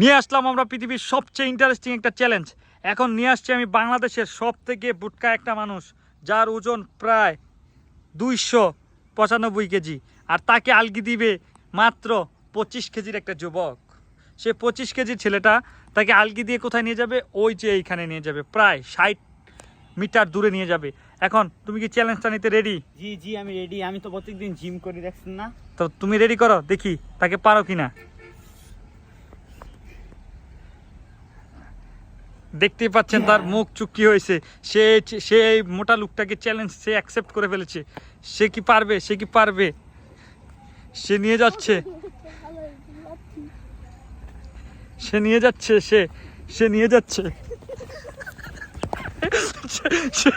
নিয়ে আসলাম আমরা পৃথিবীর সবচেয়ে ইন্টারেস্টিং একটা চ্যালেঞ্জ এখন নিয়ে আসছি আমি বাংলাদেশের সব থেকে বুটকা একটা মানুষ যার ওজন প্রায় দুইশো পঁচানব্বই কেজি। আর তাকে আলগি দিবে মাত্র পঁচিশ কেজির একটা যুবক। সে পঁচিশ কেজির ছেলেটা তাকে আলগি দিয়ে কোথায় নিয়ে যাবে? ওই যে এইখানে নিয়ে যাবে প্রায় ষাট মিটার দূরে নিয়ে যাবে। এখন তুমি কি চ্যালেঞ্জটা নিতে রেডি জি জি আমি রেডি আমি তো প্রত্যেকদিন জিম করি দেখছেন না? তো তুমি রেডি করো দেখি তাকে পারো কিনা। দেখতেই পাচ্ছেন তার মুখ চুক্তি হয়েছে। সে সে এই মোটা লুকটাকে চ্যালেঞ্জ সে অ্যাকসেপ্ট করে ফেলেছে। সে কি পারবে? সে কি পারবে? সে নিয়ে যাচ্ছে। সে নিয়ে যাচ্ছে সে সে নিয়ে যাচ্ছে। সে- সে